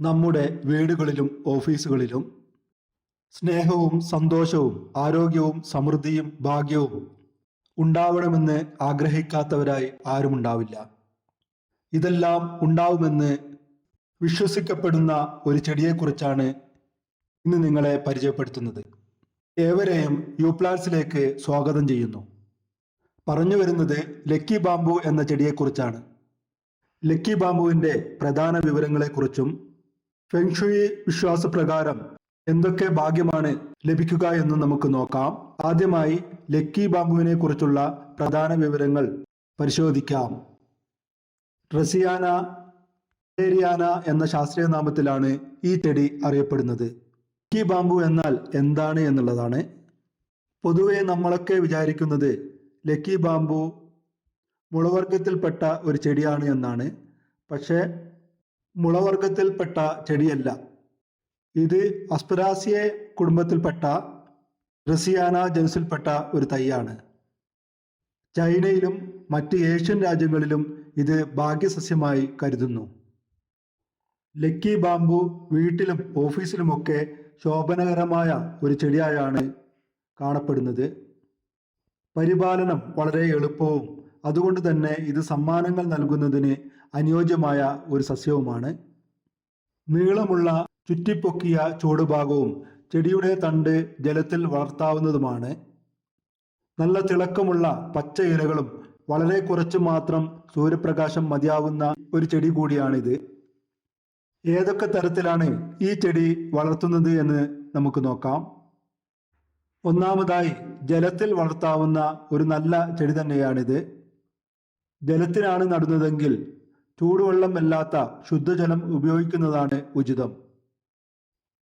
നമ്മുടെ വീടുകളിലും ഓഫീസുകളിലും സ്നേഹവും സന്തോഷവും ആരോഗ്യവും സമൃദ്ധിയും ഭാഗ്യവും ഉണ്ടാവണമെന്ന് ആഗ്രഹിക്കാത്തവരായി ആരുമുണ്ടാവില്ല ഇതെല്ലാം ഉണ്ടാവുമെന്ന് വിശ്വസിക്കപ്പെടുന്ന ഒരു ചെടിയെക്കുറിച്ചാണ് ഇന്ന് നിങ്ങളെ പരിചയപ്പെടുത്തുന്നത്. ഏവരെയും യു പ്ലാൻസിലേക്ക് സ്വാഗതം ചെയ്യുന്നു. പറഞ്ഞു വരുന്നത് ലക്കി ബാംബു എന്ന ചെടിയെക്കുറിച്ചാണ്. ലക്കി ബാംബുവിന്റെ പ്രധാന വിവരങ്ങളെക്കുറിച്ചും ഫെങ്ഷുയി വിശ്വാസപ്രകാരം എന്തൊക്കെ ഭാഗ്യമാണ് ലഭിക്കുക എന്ന് നമുക്ക് നോക്കാം. ആദ്യമായി ലക്കി ബാംബുവിനെ കുറിച്ചുള്ള പ്രധാന വിവരങ്ങൾ പരിശോധിക്കാം. റസിയാന ഏരിയാന എന്ന ശാസ്ത്രീയ നാമത്തിലാണ് ഈ ചെടി അറിയപ്പെടുന്നത്. ലക്കി ബാംബു എന്നാൽ എന്താണ് എന്നുള്ളതാണ്. പൊതുവെ നമ്മളൊക്കെ വിചാരിക്കുന്നത് ലക്കി ബാംബു മുളവർഗത്തിൽപ്പെട്ട ഒരു ചെടിയാണ് എന്നാണ്. പക്ഷേ മുളവർഗത്തിൽപ്പെട്ട ചെടിയല്ല. ഇത് അസ്പരാസിയെ കുടുംബത്തിൽപ്പെട്ട റസിയാന ജനുസിൽപ്പെട്ട ഒരു തൈയാണ്. ചൈനയിലും മറ്റ് ഏഷ്യൻ രാജ്യങ്ങളിലും ഇത് ഭാഗ്യസസ്യമായി കരുതുന്നു. ലക്കി ബാംബു വീട്ടിലും ഓഫീസിലുമൊക്കെ ശോഭനകരമായ ഒരു ചെടിയായാണ് കാണപ്പെടുന്നത്. പരിപാലനം വളരെ എളുപ്പവും അതുകൊണ്ട് തന്നെ ഇത് സമ്മാനങ്ങൾ നൽകുന്നതിന് അനുയോജ്യമായ ഒരു സസ്യവുമാണ്. നീളമുള്ള ചുറ്റിപ്പൊക്കിയ ചുവടുഭാഗവും ചെടിയുടെ തണ്ട് ജലത്തിൽ വളർത്താവുന്നതുമാണ്. നല്ല തിളക്കമുള്ള പച്ച ഇലകളും വളരെ കുറച്ച് മാത്രം സൂര്യപ്രകാശം മതിയാവുന്ന ഒരു ചെടി കൂടിയാണിത്. ഏതൊക്കെ തരത്തിലാണ് ഈ ചെടി വളർത്തുന്നത് എന്ന് നമുക്ക് നോക്കാം. ഒന്നാമതായി ജലത്തിൽ വളർത്താവുന്ന ഒരു നല്ല ചെടി തന്നെയാണിത്. ജലത്തിനാണ് നടുന്നതെങ്കിൽ ചൂടുവെള്ളമല്ലാത്ത ശുദ്ധജലം ഉപയോഗിക്കുന്നതാണ് ഉചിതം.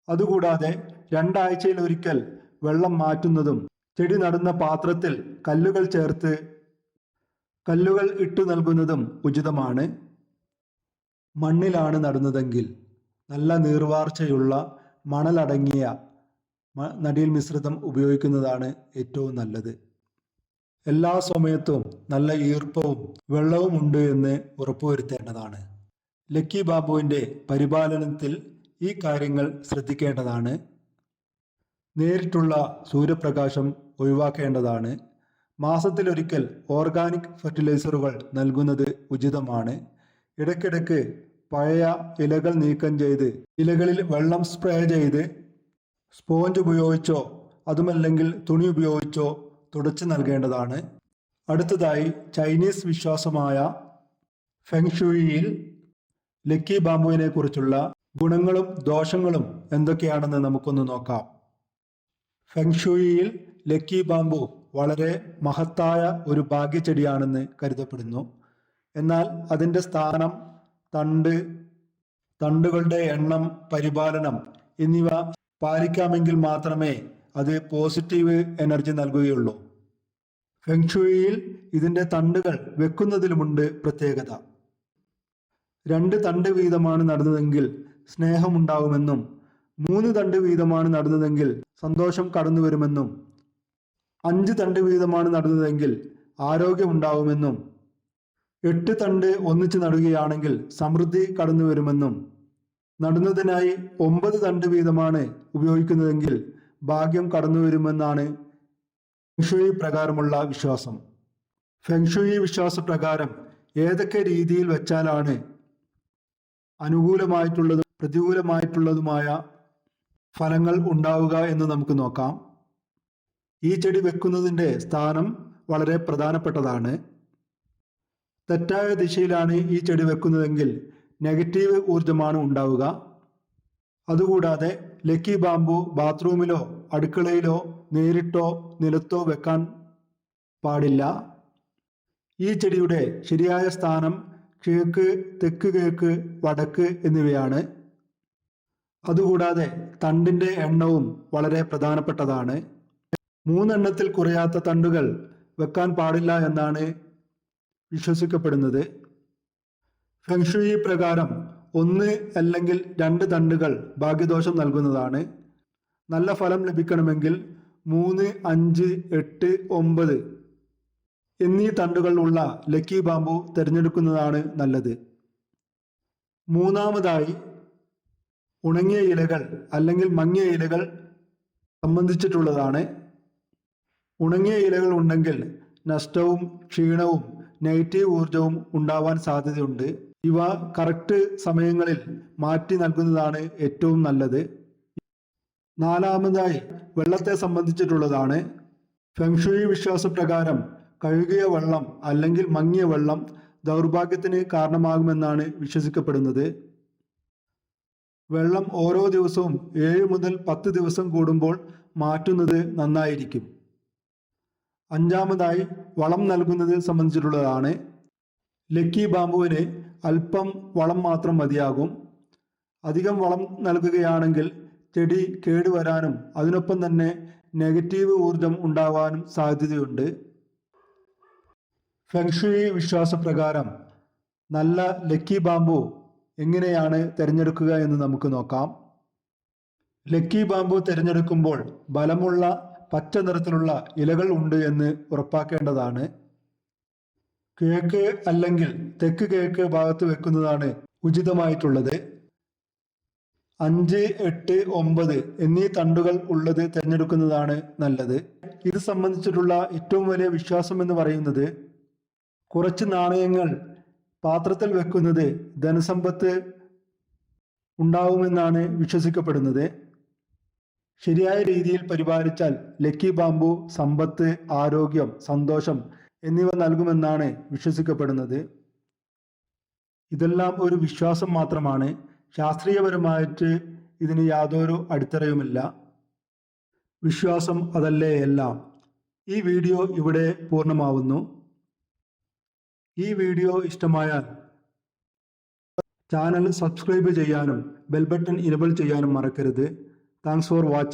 അതുകൂടാതെ രണ്ടാഴ്ചയിൽ ഒരിക്കൽ വെള്ളം മാറ്റുന്നതും ചെടി നടുന്ന പാത്രത്തിൽ കല്ലുകൾ ചേർത്ത് കല്ലുകൾ ഇട്ടു നൽകുന്നതും ഉചിതമാണ്. മണ്ണിലാണ് നടുന്നതെങ്കിൽ നല്ല നീർവാർച്ചയുള്ള മണലടങ്ങിയ നടീൽ മിശ്രിതം ഉപയോഗിക്കുന്നതാണ് ഏറ്റവും നല്ലത്. എല്ലാ സമയത്തും നല്ല ഈർപ്പവും വെള്ളവും ഉണ്ട് എന്ന് ഉറപ്പുവരുത്തേണ്ടതാണ്. ലക്കി ബാബുവിന്റെ പരിപാലനത്തിൽ ഈ കാര്യങ്ങൾ ശ്രദ്ധിക്കേണ്ടതാണ്. നേരിട്ടുള്ള സൂര്യപ്രകാശം ഒഴിവാക്കേണ്ടതാണ്. മാസത്തിലൊരിക്കൽ ഓർഗാനിക് ഫെർട്ടിലൈസറുകൾ നൽകുന്നത് ഉചിതമാണ്. ഇടയ്ക്കിടയ്ക്ക് പഴയ ഇലകൾ നീക്കം ചെയ്ത് ഇലകളിൽ വെള്ളം സ്പ്രേ ചെയ്ത് സ്പോഞ്ച് ഉപയോഗിച്ചോ അതുമല്ലെങ്കിൽ തുണി ഉപയോഗിച്ചോ തുടച്ചു നൽകേണ്ടതാണ്. അടുത്തതായി ചൈനീസ് വിശ്വാസമായ ഫെങ്ഷുയിയിൽ ലക്കി ബാമ്പുവിനെ കുറിച്ചുള്ള ഗുണങ്ങളും ദോഷങ്ങളും എന്തൊക്കെയാണെന്ന് നമുക്കൊന്ന് നോക്കാം. ഫെങ്ഷുയിയിൽ ലക്കി ബാമ്പു വളരെ മഹത്തായ ഒരു ഭാഗ്യച്ചെടിയാണെന്ന് കരുതപ്പെടുന്നു. എന്നാൽ അതിന്റെ സ്ഥാനം തണ്ട് തണ്ടുകളുടെ എണ്ണം പരിപാലനം എന്നിവ പാലിക്കാമെങ്കിൽ മാത്രമേ അത് പോസിറ്റീവ് എനർജി നൽകുകയുള്ളൂ. ഫെങ്ഷുയിയിൽ ഇതിന്റെ തണ്ടുകൾ വെക്കുന്നതിലുമുണ്ട് പ്രത്യേകത. രണ്ട് തണ്ട് വീതമാണ് നടന്നതെങ്കിൽ സ്നേഹമുണ്ടാവുമെന്നും മൂന്ന് തണ്ട് വീതമാണ് നടന്നതെങ്കിൽ സന്തോഷം കടന്നു വരുമെന്നും അഞ്ച് തണ്ട് വീതമാണ് നടന്നതെങ്കിൽ ആരോഗ്യമുണ്ടാവുമെന്നും എട്ട് തണ്ട് ഒന്നിച്ച് നടുകയാണെങ്കിൽ സമൃദ്ധി കടന്നു വരുമെന്നും നടുന്നതിനായി ഒമ്പത് തണ്ട് വീതമാണ് ഉപയോഗിക്കുന്നതെങ്കിൽ ഭാഗ്യം കടന്നു വരുമെന്നാണ് ഫെങ്ഷുയി പ്രകാരമുള്ള വിശ്വാസം ഫെങ്ഷുയി വിശ്വാസപ്രകാരം ഏതൊക്കെ രീതിയിൽ വെച്ചാലാണ് അനുകൂലമായിട്ടുള്ളതും പ്രതികൂലമായിട്ടുള്ളതുമായ ഫലങ്ങൾ ഉണ്ടാവുക എന്ന് നമുക്ക് നോക്കാം. ഈ ചെടി വെക്കുന്നതിന്റെ സ്ഥാനം വളരെ പ്രധാനപ്പെട്ടതാണ്. തെറ്റായ ദിശയിലാണ് ഈ ചെടി വെക്കുന്നതെങ്കിൽ നെഗറ്റീവ് ഊർജമാണ് ഉണ്ടാവുക. അതുകൂടാതെ ലക്കി ബാമ്പു ബാത്റൂമിലോ അടുക്കളയിലോ നേരിട്ടോ നിലത്തോ വെക്കാൻ പാടില്ല. ഈ ചെടിയുടെ ശരിയായ സ്ഥാനം കിഴക്ക് തെക്ക് കിഴക്ക് വടക്ക് എന്നിവയാണ്. അതുകൂടാതെ തണ്ടിന്റെ എണ്ണവും വളരെ പ്രധാനപ്പെട്ടതാണ്. മൂന്നെണ്ണത്തിൽ കുറയാത്ത തണ്ടുകൾ വെക്കാൻ പാടില്ല എന്നാണ് വിശ്വസിക്കപ്പെടുന്നത്. ഫെങ്ഷുയി പ്രകാരം ഒന്ന് അല്ലെങ്കിൽ രണ്ട് തണ്ടുകൾ ഭാഗ്യദോഷം നൽകുന്നതാണ്. നല്ല ഫലം ലഭിക്കണമെങ്കിൽ മൂന്ന് അഞ്ച് എട്ട് ഒമ്പത് എന്നീ തണ്ടുകൾ ഉള്ള ലക്കി ബാമ്പു തിരഞ്ഞെടുക്കുന്നതാണ് നല്ലത്. മൂന്നാമതായി ഉണങ്ങിയ ഇലകൾ അല്ലെങ്കിൽ മങ്ങിയ ഇലകൾ സംബന്ധിച്ചിട്ടുള്ളതാണ്. ഉണങ്ങിയ ഇലകൾ ഉണ്ടെങ്കിൽ നഷ്ടവും ക്ഷീണവും നെഗറ്റീവ് ഊർജവും ഉണ്ടാവാൻ സാധ്യതയുണ്ട്. ഇവ കറക്റ്റ് സമയങ്ങളിൽ മാറ്റി നൽകുന്നതാണ് ഏറ്റവും നല്ലത്. നാലാമതായി വെള്ളത്തെ സംബന്ധിച്ചിട്ടുള്ളതാണ്. ഫെങ്ഷുയി വിശ്വാസപ്രകാരം കഴുകിയ വെള്ളം അല്ലെങ്കിൽ മങ്ങിയ വെള്ളം ദൗർഭാഗ്യത്തിന് കാരണമാകുമെന്നാണ് വിശ്വസിക്കപ്പെടുന്നത്. വെള്ളം ഓരോ ദിവസവും ഏഴ് മുതൽ പത്ത് ദിവസം കൂടുമ്പോൾ മാറ്റുന്നത് നന്നായിരിക്കും. അഞ്ചാമതായി വളം നൽകുന്നത് സംബന്ധിച്ചിട്ടുള്ളതാണ്. ലക്കി ബാമ്പുവിന് അല്പം വളം മാത്രം മതിയാകും. അധികം വളം നൽകുകയാണെങ്കിൽ ചെടി കേടുവരാനും അതിനൊപ്പം തന്നെ നെഗറ്റീവ് ഊർജം ഉണ്ടാവാനും സാധ്യതയുണ്ട്. ഫെങ്ഷുയി വിശ്വാസപ്രകാരം നല്ല ലക്കി ബാമ്പു എങ്ങനെയാണ് തിരഞ്ഞെടുക്കുക എന്ന് നമുക്ക് നോക്കാം. ലക്കി ബാമ്പു തിരഞ്ഞെടുക്കുമ്പോൾ ബലമുള്ള പച്ച നിറത്തിലുള്ള ഇലകൾ ഉണ്ട് എന്ന് ഉറപ്പാക്കേണ്ടതാണ്. കിഴക്ക് അല്ലെങ്കിൽ തെക്ക് കിഴക്ക് ഭാഗത്ത് വെക്കുന്നതാണ് ഉചിതമായിട്ടുള്ളത്. അഞ്ച് എട്ട് ഒമ്പത് എന്നീ തണ്ടുകൾ ഉള്ളത് തിരഞ്ഞെടുക്കുന്നതാണ് നല്ലത്. ഇത് സംബന്ധിച്ചിട്ടുള്ള ഏറ്റവും വലിയ വിശ്വാസം എന്ന് പറയുന്നത് കുറച്ച് നാണയങ്ങൾ പാത്രത്തിൽ വെക്കുന്നത് ധനസമ്പത്ത് ഉണ്ടാവുമെന്നാണ് വിശ്വസിക്കപ്പെടുന്നത്. ശരിയായ രീതിയിൽ പരിപാലിച്ചാൽ ലക്കി ബാമ്പു സമ്പത്ത് ആരോഗ്യം സന്തോഷം എന്നിവ നൽകുമെന്നാണ് വിശ്വസിക്കപ്പെടുന്നത്. ഇതെല്ലാം ഒരു വിശ്വാസം മാത്രമാണ്. ശാസ്ത്രീയപരമായിട്ട് ഇതിന് യാതൊരു അടിത്തറയുമില്ല. വിശ്വാസം അതല്ലേ എല്ലാം? ഈ വീഡിയോ ഇവിടെ പൂർണമാവുന്നു. ഈ വീഡിയോ ഇഷ്ടമായാൽ ചാനൽ സബ്സ്ക്രൈബ് ചെയ്യാനും ബെൽബട്ടൺ ഇനബിൾ ചെയ്യാനും മറക്കരുത്. Thanks for watching.